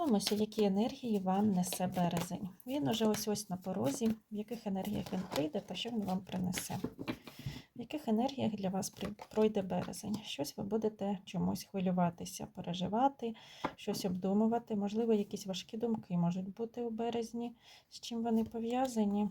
Подивимося, які енергії вам несе березень. Він уже ось ось на порозі, в яких енергіях він прийде та що він вам принесе. В яких енергіях для вас пройде березень? Щось ви будете чомусь хвилюватися, переживати, щось обдумувати. Можливо, якісь важкі думки можуть бути у березні, з чим вони пов'язані.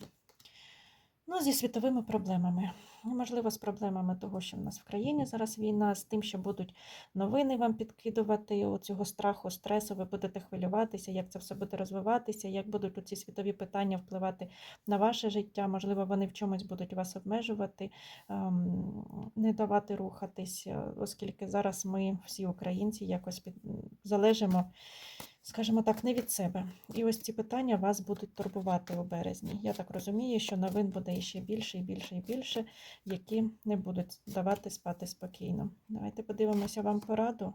Ну, зі світовими проблемами. Ну, Можливо, з проблемами того, що в нас в країні зараз війна, з тим, що будуть новини вам підкидувати, оцього страху, стресу, ви будете хвилюватися, як це все буде розвиватися, як будуть ці світові питання впливати на ваше життя. Можливо, вони в чомусь будуть вас обмежувати, ем, не давати рухатись, е, оскільки зараз ми, всі українці, якось залежимо, скажімо так, не від себе. І ось ці питання вас будуть турбувати у березні. Я так розумію, що новин буде іще більше і більше і більше, які не будуть давати спати спокійно. Давайте подивимося вам пораду.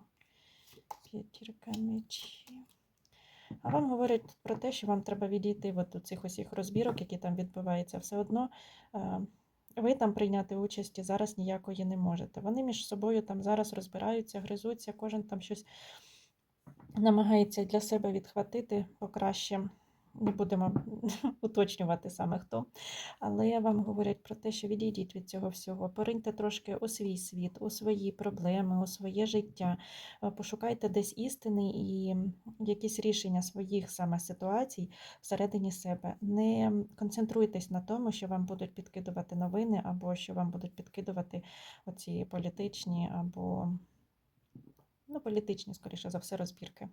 П'ятірка мечів. А вам говорять про те, що вам треба відійти від цих усіх розбірок, які там відбуваються. Все одно е, ви там прийняти участі зараз ніякої не можете. Вони між собою там зараз розбираються, гризуться, кожен там щось намагається для себе відхватити покраще. Не будемо уточнювати саме хто. Але вам говорять про те, що відійдіть від цього всього, пориньте трошки у свій світ, у свої проблеми, у своє життя, Е, пошукайте десь істини і якісь рішення своїх саме ситуацій всередині себе. Не концентруйтесь на тому, що вам будуть підкидувати новини, або що вам будуть підкидувати оці політичні або ну, політичні, скоріше за все, розбірки.